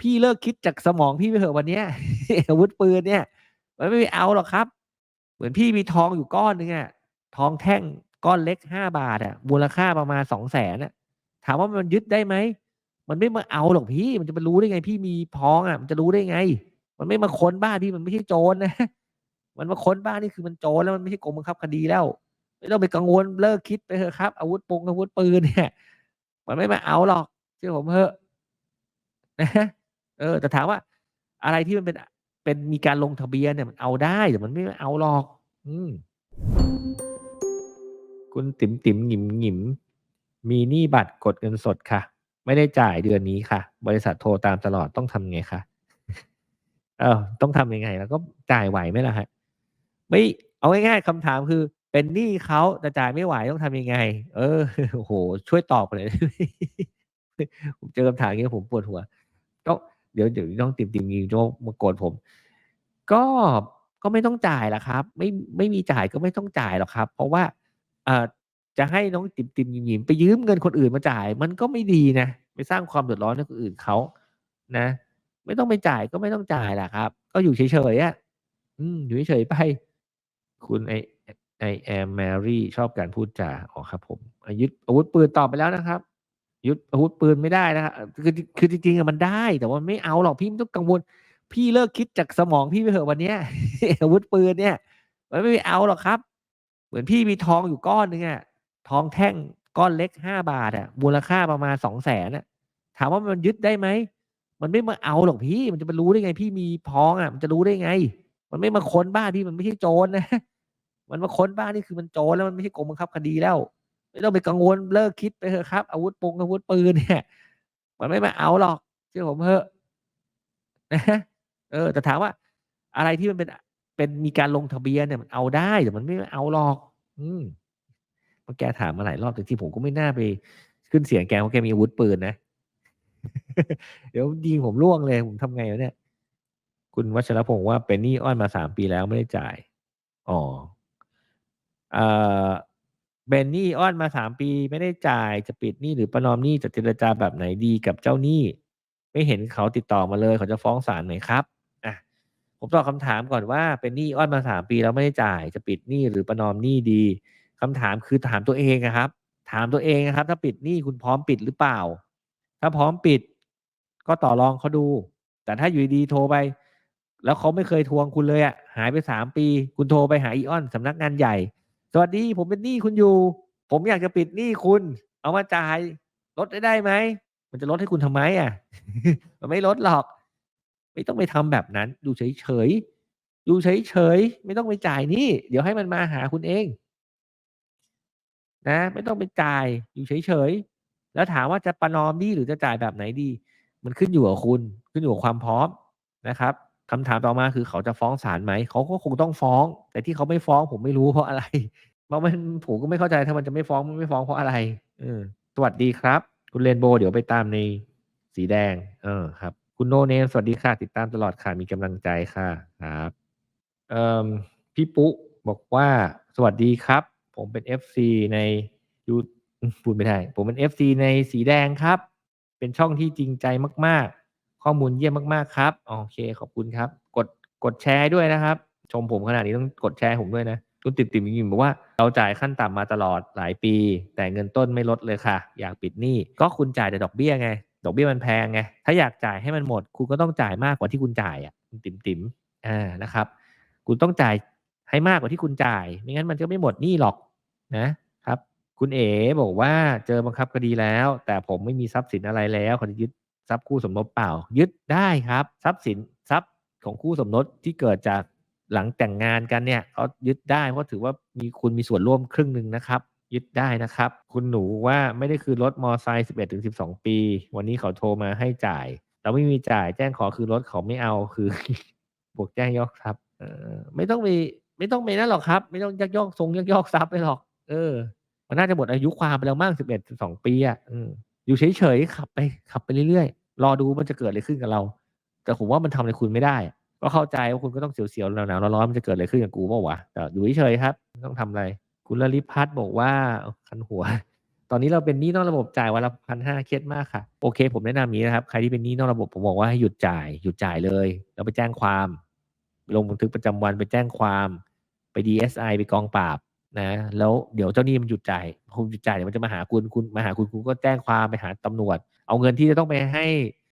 พี่เลิกคิดจากสมองพี่ไปเถอะวันเนี้ยอาวุธปืนเนี่ย มันไม่เอาหรอกครับ เหมือนพี่มีทองอยู่ก้อนหนึงอะทองแท่งก้อนเล็กห้าบาทอะมูลค่าประมาณสองแสนอะถามว่ามันยึดได้ไหมมันไม่มาเอาหรอกพี่มันจะไปรู้ได้ไง พี่มีทองอะมันจะรู้ได้ไง มันไม่มาค้นบ้านพี่มันไม่ใช่โจรนะ มันมาค้นบ้านนี่คือมันโจรแล้วมันไม่ใช่กรมบังคับคดีแล้วไม่ต้องไปกังวลเลิกคิดไปเถอะครับ อาวุธปงอาวุธปืนเนี่ย มันไม่มาเอาหรอกเชื่อผมเถอะนะ เออ แต่ถามว่า อะไรที่มันเป็นเป็นมีการลงทะเบียนเนี่ยมันเอาได้แต่มันไม่เอาหรอก อืมคุณติ๋มติ๋มหงิมหงิมมีหนี้บัตรกดเงินสดค่ะ ไม่ได้จ่ายเดือนนี้ค่ะ บริษัทโทรตามตลอดต้องทำไงคะเออต้องทำยังไง แล้วก็จ่ายไหวไหมล่ะฮะไม่เอาง่ายๆคำถามคือ เป็นหนี้เขาแต่จ่ายไม่ไหวต้องทำยังไง เออโอ้โหช่วยตอบหน่อยผมเจอคำถามนี้ผมปวดหัวก็เดี๋ยวเดี๋ยวน้องติมติมยิงโจมาโกรธผม ก็ก็ไม่ต้องจ่ายละครับ ไม่ไม่มีจ่ายก็ไม่ต้องจ่ายหรอกครับ เพราะว่าเอ่อจะให้น้องติมติมยิมยิมไปยืมเงินคนอื่นมาจ่าย มันก็ไม่ดีนะไปสร้างความเดือดร้อนให้คนอื่นเขานะ ไม่ต้องไปจ่ายก็ไม่ต้องจ่ายละครับ ก็อยู่เฉยๆอะอืมอยู่เฉยๆไป คุณไอไอแอมแมรี่ชอบการพูดจาอ๋อครับ ผมอะยึดอาวุธปืนตอบไปแล้วนะครับ ยึดอาวุธปืนไม่ได้นะครับคือคือจริงๆมันได้ แต่ว่าไม่เอาหรอกพี่ไม่ต้องกังวล พี่เลิกคิดจากสมองพี่ไปเถอะวันเนี้ยอาวุธปืนเนี่ย มันไม่เอาหรอกครับ เหมือนพี่มีทองอยู่ก้อนหนึงอะทองแท่งก้อนเล็กห้าบาทอะมูลค่าประมาณสองแสนอะถามว่ามันยึดได้ไหมมันไม่มาเอาหรอกพี่ มันจะไปรู้ได้ไง พี่มีทองอะมันจะรู้ได้ไง มันไม่มาค้นบ้านพี่มันไม่ใช่โจรนะ มันมาค้นบ้านนี่คือมันโจรแล้วมันไม่ใช่กรมบังคับคดีแล้ว ไม่ต้องไปกังวลเลิกคิดไปเถอะครับ อาวุธปงอาวุธปืนเนี่ย มันไม่มาเอาหรอกเชื่อผมเถอะนะเออ แต่ถามว่า อะไรที่มันเป็นเป็นมีการลงทะเบียนเนี่ยมันเอาได้แต่มันไม่เอาหรอก อืมเพราะแกถามมาหลายรอบแต่ที่ผมก็ไม่น่าไปขึ้นเสียงแกเพราะแกมีอาวุธปืนนะเดี๋ยวยิงผมล่วงเลยผมทำไงวะเนี่ย คุณวัชรพงศ์ว่าเป็นหนี้อ้อนมาสามปีแล้วไม่ได้จ่าย อ๋อเอ่อ เป็นหนี้อ้อนมาสามปีไม่ได้จ่ายจะปิดหนี้หรือประนอมหนี้จะเจรจาแบบไหนดีกับเจ้าหนี้ ไม่เห็นเขาติดต่อมาเลยเขาจะฟ้องศาลไหมครับอะผมตอบคำถามก่อนว่าเป็นหนี้อ้อนมาสามปีแล้วไม่ได้จ่ายจะปิดหนี้หรือประนอมหนี้ดีคำถามคือถามตัวเองอะครับ ถามตัวเองนะครับ ถ้าปิดหนี้คุณพร้อมปิดหรือเปล่า ถ้าพร้อมปิด ก็ต่อรองเขาดู แต่ถ้าอยู่ดีโทรไป แล้วเขาไม่เคยทวงคุณเลยอะหายไปสามปี คุณโทรไปหาอีออนสำนักงานใหญ่ สวัสดีผมเป็นหนี้คุณอยู่ ผมอยากจะปิดหนี้คุณ เอามาจ่ายลดได้ได้ไหมมันจะลดให้คุณทำไมอะ มันไม่ลดหรอก ไม่ต้องไปทำแบบนั้นอยู่เฉยๆอยู่เฉยๆไม่ต้องไปจ่ายหนี้เดี๋ยวให้มันมาหาคุณเอง นะ ไม่ต้องไปจ่าย อยู่เฉยๆแล้วถามว่าจะประนอมหนี้หรือจะจ่ายแบบไหนดี มันขึ้นอยู่กับคุณ ขึ้นอยู่กับความพร้อมนะครับ คำถามต่อมาคือเขาจะฟ้องศาลไหม เขาก็คงต้องฟ้อง แต่ที่เขาไม่ฟ้องผมไม่รู้เพราะอะไรเพราะมันผมก็ไม่เข้าใจถ้ามันจะไม่ฟ้องไม่ฟ้องเพราะอะไร เออ สวัสดีครับ คุณเรนโบ์เดี๋ยวไปตามในสีแดง เออครับ คุณโนเนมสวัสดีค่ะ ติดตามตลอดค่ะมีกำลังใจค่ะครับเอ่อพี่ปุ๊บอกว่าสวัสดีครับ ผมเป็น FC ในยูพูดไม่ได้ ผมเป็น FC ในสีแดงครับ เป็นช่องที่จริงใจมากๆ ข้อมูลเยี่ยมมากๆครับ โอเคขอบคุณครับ กดกดแชร์ด้วยนะครับ ชมผมขนาดนี้ต้องกดแชร์ผมด้วยนะคุณติดติ่มยิมบอกว่าเราจ่ายขั้นต่ำมาตลอดหลายปี แต่เงินต้นไม่ลดเลยค่ะ อยากปิดหนี้ก็คุณจ่ายแต่ดอกเบี้ยไง ดอกเบี้ยมันแพงไง ถ้าอยากจ่ายให้มันหมด คุณก็ต้องจ่ายมากกว่าที่คุณจ่ายอะคุณติ๋มติ๋มอ่านะครับ คุณต้องจ่ายให้มากกว่าที่คุณจ่าย ไม่งั้นมันจะไม่หมดหนี้หรอกนะครับ คุณเอ๋บอกว่าเจอบังคับคดีแล้ว แต่ผมไม่มีทรัพย์สินอะไรแล้วเขาจะยึด ทรัพย์คู่สมรสเปล่า ยึดได้ครับ ทรัพย์สินทรัพย์ของคู่สมรสที่เกิดจากหลังแต่งงานกันเนี่ยเขายึดได้เพราะถือว่ามีคุณมีส่วนร่วมครึ่งหนึ่งนะครับ ยึดได้นะครับ คุณหนูว่าไม่ได้คืนรถมอไซค์11ถึง12 ปี วันนี้เขาโทรมาให้จ่าย เราไม่มีจ่ายแจ้งขอคืนรถเขาไม่เอาคือบวกแจ้งยอกทรัพย์เออไม่ต้องไปไม่ต้องไปนั่นหรอกครับ ไม่ต้องยักยอกทรงยักยอกทรัพย์ไปหรอก เออ มันน่าจะหมดอายุความไปแล้วมั่งสิบเอ็ดสองปีอะ อยู่เฉยๆขับไปขับไปเรื่อยๆ รอดูมันจะเกิดอะไรขึ้นกับเรา แต่ผมว่ามันทำอะไรคุณไม่ได้ ก็เข้าใจว่าคุณก็ต้องเสียวๆหนาวๆร้อนๆมันจะเกิดอะไรขึ้นกับกูเปล่าวะแต่อยู่เฉยๆครับ ต้องทำอะไร คุณลลิพัฒน์บอกว่าคันหัว ตอนนี้เราเป็นหนี้นอกระบบจ่ายวันละพันห้าเครียดมากค่ะ โอเค ผมแนะนำนี้นะครับ ใครที่เป็นหนี้นอกระบบผมบอกว่าให้หยุดจ่าย หยุดจ่ายเลย แล้วไปแจ้งความ ลงบันทึกประจำวันไปแจ้งความ ไป DSI ไปกองปราบ นะแล้วเดี๋ยวเจ้าหนี้มันหยุดจ่ายคุณหยุดจ่ายเดี๋ยวมันจะมาหาคุณคุณมาหาคุณคุณก็แจ้งความไปหาตำรวจ เอาเงินที่จะต้องไปให้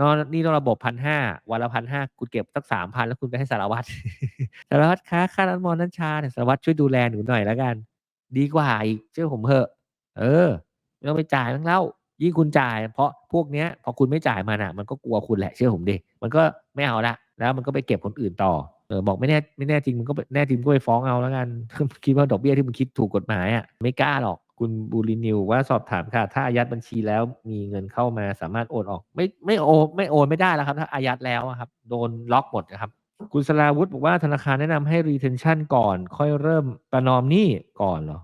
นอกนี่นอกระบบพันห้าวันละพันห้าคุณเก็บสักสามพันแล้วคุณไปให้สารวัตรสารวัตรคะค่าน้ำมอนน้ำชาเนี่ยสารวัตรช่วยดูแลหนูหน่อยแล้วกัน ดีกว่าอีกเชื่อผมเถอะ เออไม่ต้องไปจ่ายมั้งเล่ายิ่งคุณจ่าย เพราะพวกเนี้ยพอคุณไม่จ่ายมันอะ มันก็กลัวคุณแหละเชื่อผมดิมันก็ไม่เอาละแล้วมันก็ไปเก็บคนอื่นต่อ เออบอกไม่แน่ไม่แน่จริงมันก็แน่จริงก็ไปฟ้องเอาแล้วกันคิดว่าดอกเบี้ยที่มึงคิดถูกกฎหมายอะไม่กล้าหรอกคุณบูรินิวว่าสอบถามค่ะ ถ้าอายัดบัญชีแล้วมีเงินเข้ามาสามารถโอนออก ไม่ไม่โอนไม่โอนไม่ได้แล้วครับ ถ้าอายัดแล้วครับ โดนล็อกหมดนะครับคุณสลาวุฒิบอกว่าธนาคารแนะนำให้ retention ก่อน ค่อยเริ่มประนอมหนี้ก่อนเหรอ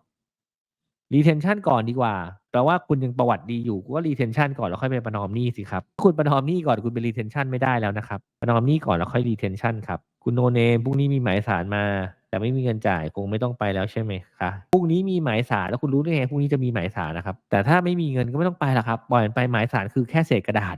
retention ก่อนดีกว่าแปลว่าคุณยังประวัติดีอยู่ก็ retention ก่อนแล้วค่อยไปประนอมหนี้สิครับ คุณประนอมหนี้ก่อนคุณเป็น retention ไม่ได้แล้วนะครับ ประนอมหนี้ก่อนแล้วค่อย retention ครับ คุณโนเนมพรุ่งนี้มีหมายสารมา แต่ไม่มีเงินจ่ายคงไม่ต้องไปแล้วใช่ไหมคะพรุ่งนี้มีหมายสารแล้วคุณรู้ได้ไงพรุ่งนี้จะมีหมายสารนะครับ แต่ถ้าไม่มีเงินก็ไม่ต้องไปหรอกครับปล่อยมันไปหมายสารคือแค่เศษกระดาษ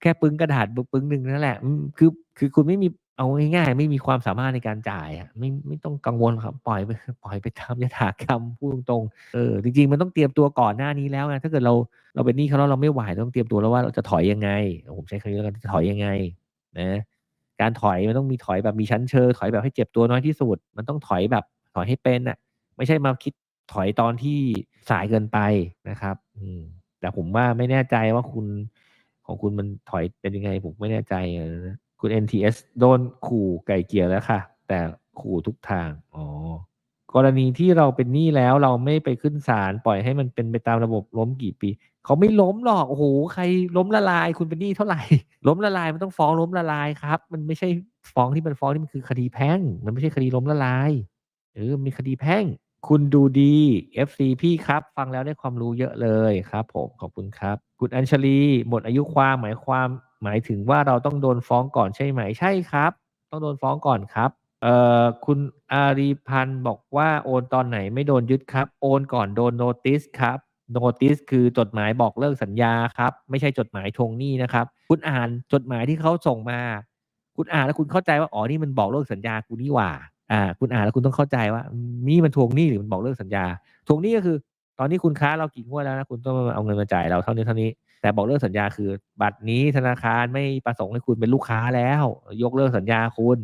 แค่ปึ้งกระดาษปึ้งหนึ่งนั่นแหละคือคือคุณไม่มีเอาง่ายๆไม่มีความสามารถในการจ่ายอะไม่ไม่ต้องกังวลครับ ปล่อยไปปล่อยไปตามยถากรรมพูดตรงๆเออจริงๆ มันต้องเตรียมตัวก่อนหน้านี้แล้วไงถ้าเกิดเราเราเป็นหนี้เขาแล้วเราไม่ไหวต้องเตรียมตัวแล้วว่าเราจะถอยยังไง ผมใช้คำนี้แล้วกันจะถอยยังไง นะ การถอยมันต้องมีถอยแบบมีชั้นเชิงถอยแบบให้เจ็บตัวน้อยที่สุด มันต้องถอยแบบถอยให้เป็นอะ ไม่ใช่มาคิดถอยตอนที่สายเกินไปนะครับ อืมแต่ผมว่าไม่แน่ใจว่าคุณของคุณมันถอยเป็นยังไง ผมไม่แน่ใจนะคุณ NTS โดนขู่ไก่เกลียแล้วค่ะ แต่ขู่ทุกทาง อ๋อ กรณีที่เราเป็นหนี้แล้วเราไม่ไปขึ้นศาลปล่อยให้มันเป็นไปตามระบบล้มกี่ปี เขาไม่ล้มหรอกโอ้โหใครล้มละลาย คุณเป็นหนี้เท่าไหร่ ล้มละลายมันต้องฟ้องล้มละลายครับ มันไม่ใช่ฟ้องที่มันฟ้องที่มันคือคดีแพ่ง มันไม่ใช่คดีล้มละลายเออมีคดีแพ่ง คุณดูดี FC พี่ครับ ฟังแล้วได้ความรู้เยอะเลยครับผมขอบคุณครับคุณอัญชลีหมดอายุความหมายความหมายถึงว่าเราต้องโดนฟ้องก่อนใช่ไหมใช่ครับ ต้องโดนฟ้องก่อนครับ เอ่อคุณอารีพันธ์บอกว่าโอนตอนไหนไม่โดนยึดครับ โอนก่อนโดนโนติสครับโนติสคือจดหมายบอกเลิกสัญญาครับ ไม่ใช่จดหมายทวงหนี้นะครับ คุณอ่านจดหมายที่เขาส่งมา คุณอ่านแล้วคุณเข้าใจว่าอ๋อนี่มันบอกเลิกสัญญากูนี่หว่า อ่า คุณอ่านแล้วคุณต้องเข้าใจว่านี่มันทวงหนี้หรือมันบอกเลิกสัญญา ทวงหนี้ก็คือ ตอนนี้คุณค้าเรากี่งวดแล้วนะคุณต้องเอาเงินมาจ่ายเราเท่านี้เท่านี้ แต่บอกเลิกสัญญาคือ บัตรนี้ธนาคารไม่ประสงค์ให้คุณเป็นลูกค้าแล้ว ยกเลิกสัญญาคุณ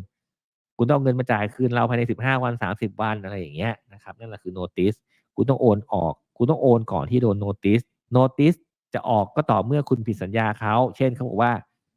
คุณต้องเงินมาจ่ายคืนเราภายในสิบห้าวันสามสิบวันอะไรอย่างเงี้ยนะครับนั่นแหละคือโนติสคุณต้องโอนออก คุณต้องโอนก่อนที่โดนโนติสโนติสจะออกก็ต่อเมื่อคุณผิดสัญญาเขาเช่นเขาบอกว่า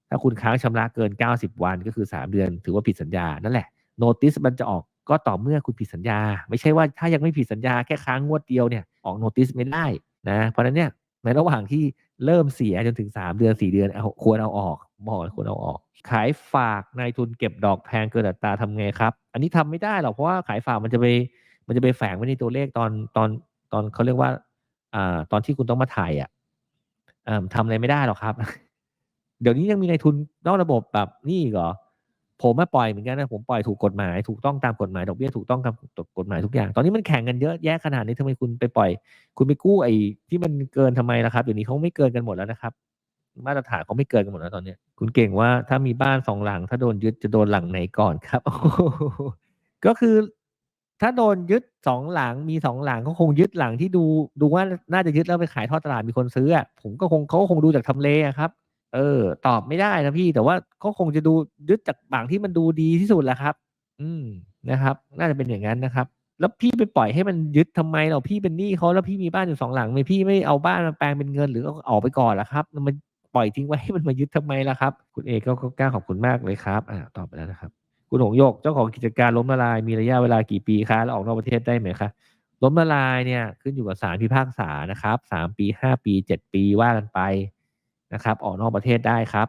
ถ้าคุณค้างชำระเกิน 90 วันก็คือ 3 เดือน ถือว่าผิดสัญญานั่นแหละโนติสมันจะออกก็ต่อเมื่อคุณผิดสัญญา ไม่ใช่ว่าถ้ายังไม่ผิดสัญญาแค่ค้างงวดเดียวเนี่ยออกโนติสไม่ได้นะเพราะฉะนั้นเนี่ย ในระหว่างที่เริ่มเสียจนถึง3เดือน4เดือนเอาควรเอาออกบอกเลยควรเอาออก ขายฝากนายทุนเก็บดอกแพงเกินอัตราทำไงครับ อันนี้ทำไม่ได้หรอกเพราะว่าขายฝากมันจะไปมันจะไปแฝงไว้ในตัวเลขตอนตอนตอนเขาเรียกว่าอ่าตอนที่คุณต้องมาถ่ายอะอ่าทำอะไรไม่ได้หรอกครับ เดี๋ยวนี้ยังมีในายทุนนอกระบบแบบนี่อีกเหรอ ผมมาปล่อยเหมือนกันนะผมปล่อยถูกกฎหมายถูกต้องตามกฎหมายดอกเบี้ยถูกต้องตามกฎหมายทุกอย่าง ตอนนี้มันแข่งกันเยอะแยะขนาดนี้ทำไมคุณไปปล่อย คุณไปกู้ไอ้ที่มันเกินทำไมล่ะครับเดี๋ยวนี้เขาไม่เกินกันหมดแล้วนะครับ มาตรฐานเขาไม่เกินกันหมดแล้วตอนเนี้คุณเก่งว่าถ้ามีบ้านสองหลัง ถ้าโดนยึดจะโดนหลังไหนก่อนครับ ก็คือถ้าโดนยึดสองหลังมีสองหลังเขาคงยึดหลังที่ดูดูว่าน่าจะยึดแล้วไปขายทอดตลาดมีคนซื้อผมก็คงเขาก็คงดูจากทำเลครับ เออ ตอบไม่ได้นะพี่ แต่ว่าเขาคงจะดูยึดจากบางที่มันดูดีที่สุดแหละครับ อืมนะครับ น่าจะเป็นอย่างนั้นนะครับ แล้วพี่ไปปล่อยให้มันยึดทำไมเราพี่เป็นหนี้เขาแล้วพี่มีบ้านอยู่สองหลังไม่พี่ไม่เอาบ้านมาแปลงเป็นเงินหรือเอาออกไปก่อนล่ะครับ มันปล่อยทิ้งไว้ให้มันมายึดทำไมล่ะครับ คุณเอกก็กล้าขอบคุณมากเลยครับ อ่าตอบไปแล้วนะครับ คุณหงโยกเจ้าของกิจการล้มละลายมีระยะเวลากี่ปีคะแล้วออกนอกประเทศได้ไหมคะล้มละลายเนี่ยขึ้นอยู่กับศาลพิพากษานะครับสามปีห้าปีเจ็ดปีว่ากันไป นะครับ ออกนอกประเทศได้ครับ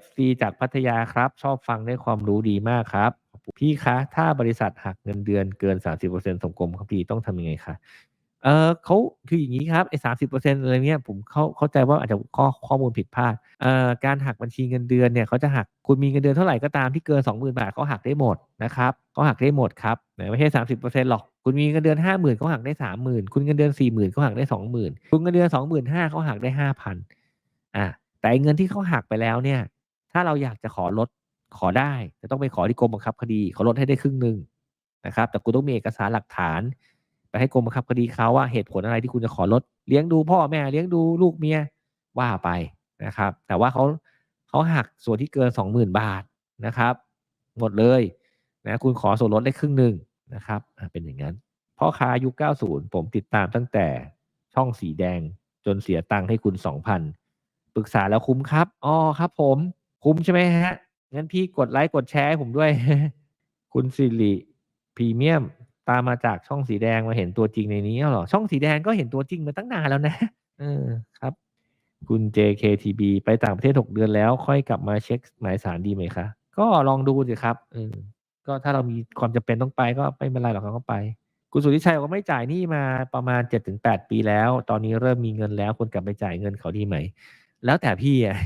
FC จากพัทยาครับ ชอบฟังได้ความรู้ดีมากครับ พี่คะ ถ้าบริษัทหักเงินเดือนเกิน 30%สมกรมครับพี่ต้องทำยังไงคะเออเขาคืออย่างนี้ครับไอ้สามสิบเปอร์เซ็นต์อะไรเนี้ยผมเข้าเข้าใจว่าอาจจะข้อข้อมูลผิดพลาดเอ่อการหักบัญชีเงินเดือนเนี่ยเขาจะหักคุณมีเงินเดือนเท่าไหร่ก็ตามที่เกินสองหมื่นบาทเขาหักได้หมดนะครับเขาหักได้หมดครับไม่ใช่สามสิบเปอร์เซ็นต์หรอกคุณมีเงินเดือนห้าหมื่นเขาหักได้สามหมื่นคุณเงินเดือนสี่หมื่นเขาหักได้สองหมื่นคุณเงินเดือนสองหมื่นห้าเขาหักได้ห้าพัน อ่าแต่เงินที่เขาหักไปแล้วเนี่ย ถ้าเราอยากจะขอลดขอได้จะต้องไปขอที่กรมบังคับคดีขาลดให้ได้ครึ่งหนึ่งนะครับ แต่คุณต้องมีเอกสารหลักฐาน ไปให้กรมบังคับคดีเขาว่าเหตุผลอะไรที่คุณจะขอลด เลี้ยงดูพ่อแม่เลี้ยงดูลูกเมียว่าไปนะครับ แต่ว่าเขาเขาหักส่วนที่เกินสองหมื่นบาทนะครับ หมดเลยนะคุณขอส่วนลดได้ครึ่งหนึ่งนะครับเป็นอย่างนั้นพ่อค้ายุค90 ผมติดตามตั้งแต่ช่องสีแดงจนเสียตังค์ให้คุณ 2,000 ปรึกษาแล้วคุ้มครับอ๋อครับ ผมคุ้มใช่ไหมฮะงั้นพี่กดไลค์กดแชร์ให้ผมด้วย คุณสิริพรีเมียมตามมาจากช่องสีแดงมาเห็นตัวจริงในนี้เหรอ ช่องสีแดงก็เห็นตัวจริงมาตั้งนานแล้วนะเออครับ คุณ JKTB ไปต่างประเทศหกเดือนแล้ว ค่อยกลับมาเช็คหมายสารดีไหมคะ ก็ลองดูสิครับเออก็ถ้าเรามีความจำเป็นต้องไปก็ไม่เป็นไรหรอกเราก็ไป คุณสุทธิชัยบอกว่าไม่จ่ายหนี้มาประมาณเจ็ดถึงแปดปีแล้ว ตอนนี้เริ่มมีเงินแล้วควรกลับไปจ่ายเงินเขาดีไหม แล้วแต่พี่อะ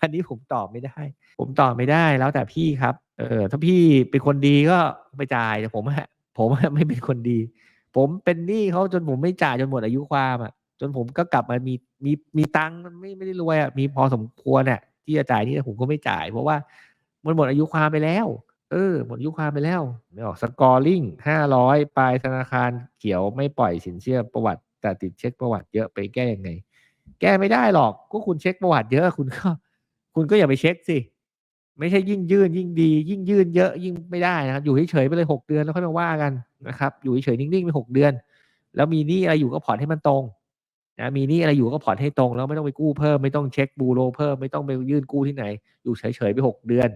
อันนี้ผมตอบไม่ได้ ผมตอบไม่ได้แล้วแต่พี่ครับ เออ ถ้าพี่เป็นคนดีก็ไปจ่ายแต่ผมอะผมไม่เป็นคนดี ผมเป็นหนี้เขาจนผมไม่จ่ายจนหมดอายุความอะจนผมก็กลับมามีมีมีตังค์ไม่ไม่ได้รวยอะมีพอสมควรเนี่ยที่จะจ่ายนี่ผมก็ไม่จ่าย เพราะว่ามันหมดอายุความไปแล้ว เออ หมดอายุความไปแล้วไม่ออกสกอร์ลิงห้าร้อยปลายธนาคารเขียวไม่ปล่อยสินเชื่อประวัติ แต่ติดเช็คประวัติเยอะไปแก้ยังไง แก้ไม่ได้หรอก ก็คุณเช็คประวัติเยอะคุณก็คุณก็อย่าไปเช็คสิ ไม่ใช่ยิ่งยื่นยิ่งดี ยิ่งยื่นเยอะยิ่งไม่ได้นะครับ อยู่เฉยๆไปเลยหกเดือนแล้วค่อยมาว่ากันนะครับ อยู่เฉยๆนิ่งๆไปหกเดือน แล้วมีหนี้อะไรอยู่ก็ผ่อนให้มันตรงนะมีหนี้อะไรอยู่ก็ผ่อนให้ตรง แล้วไม่ต้องไปกู้เพิ่มไม่ต้องเช็คบูโรเพิ่มไม่ต้องไปยื่นกู้ที่ไหน อยู่เฉยๆไปหกเดือน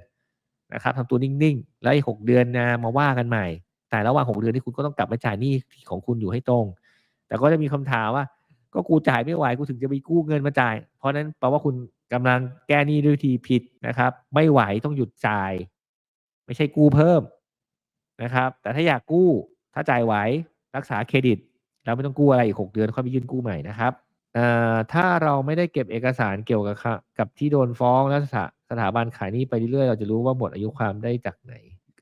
นะครับทำตัวนิ่งๆ แล้วอีกหกเดือนนะมาว่ากันใหม่ แต่ระหว่างหกเดือนที่คุณก็ต้องกลับมาจ่ายหนี้ของคุณอยู่ให้ตรง แต่ก็จะมีคำถามว่า ก็กูจ่ายไม่ไหวกูถึงจะไปกู้เงินมาจ่าย เพราะนั้นแปลว่าคุณกำลังแก้หนี้ด้วยวิธีผิดนะครับ ไม่ไหวต้องหยุดจ่าย ไม่ใช่กู้เพิ่มนะครับ แต่ถ้าอยากกู้ถ้าจ่ายไหวรักษาเครดิต แล้วไม่ต้องกู้อะไรอีกหกเดือนค่อยไปยื่นกู้ใหม่นะครับถ้าเราไม่ได้เก็บเอกสารเกี่ยวกับกับที่โดนฟ้องแล้วสถาสถาบันขายหนี้ไปเรื่อยๆเราจะรู้ว่าหมดอายุความได้จากไหน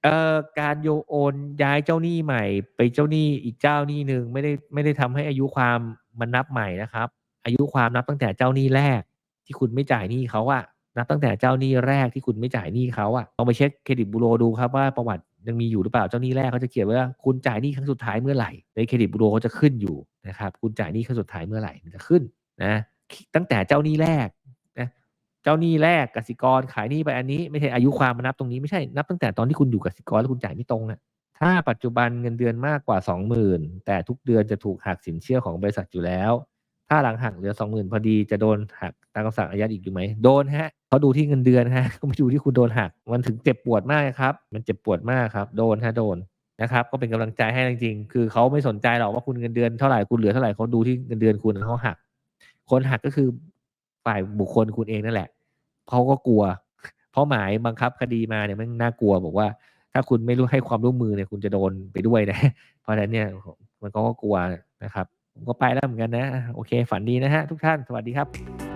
เอ่อการโยโอนย้ายเจ้าหนี้ใหม่ ไปเจ้าหนี้อีกเจ้าหนี้หนึ่งไม่ได้ไม่ได้ทำให้อายุความมันนับใหม่นะครับ อายุความนับตั้งแต่เจ้าหนี้แรก ที่คุณไม่จ่ายหนี้เขาอะนับตั้งแต่เจ้าหนี้แรกที่คุณไม่จ่ายหนี้เขาอะลองไปเช็คเครดิตบูโรดูครับว่าประวัติยังมีอยู่หรือเปล่าเจ้าหนี้แรกเขาจะเขียนว่าคุณจ่ายหนี้ครั้งสุดท้ายเมื่อไหร่ในเครดิตบูโรเขาจะขึ้นอยู่นะครับคุณจ่ายหนี้ครั้งสุดท้ายเมื่อไหร่มันจะขึ้นนะตั้งแต่เจ้าหนี้แรก เจ้าหนี้แรกกสิกรขายหนี้ไปอันนี้ ไม่ใช่อายุความมานับตรงนี้ไม่ใช่นับตั้งแต่ตอนที่คุณอยู่กสิกรแล้วคุณจ่ายไม่ตรงอะถ้าปัจจุบันเงินเดือนมากกว่า20,000แต่ทุกเดือนจะถูกหักสินเชื่อของบริษัทอยู่แล้ว ถ้าหลังหักเหลือ20,000พอดีจะโดนหักตามคำสั่งอายัดอีกอยู่ไหมโดนฮะเขาดูที่เงินเดือนฮะเขาไม่ดูที่คุณโดนหัก มันถึงเจ็บปวดมากครับ มันเจ็บปวดมากครับ โดนฮะโดนนะครับ ก็เป็นกำลังใจให้จริงๆ คือเขาไม่สนใจหรอกว่าคุณเงินเดือนเท่าไหร่คุณเหลือเท่าไหร่เขาดูที่เงินเดือนคุณเขาหัก คนหักก็คือ ฝ่ายบุคคลคุณเองนั่นแหละเขาก็กลัว เพราะหมายบังคับคดีมาเนี่ยมันน่ากลัวบอกว่า ถ้าคุณไม่รู้ให้ความร่วมมือเนี่ยคุณจะโดนไปด้วยนะ เพราะฉะนั้นเนี่ยมันก็กลัวนะครับผมก็ไปแล้วเหมือนกันนะ โอเค ฝันดีนะฮะทุกท่านสวัสดีครับ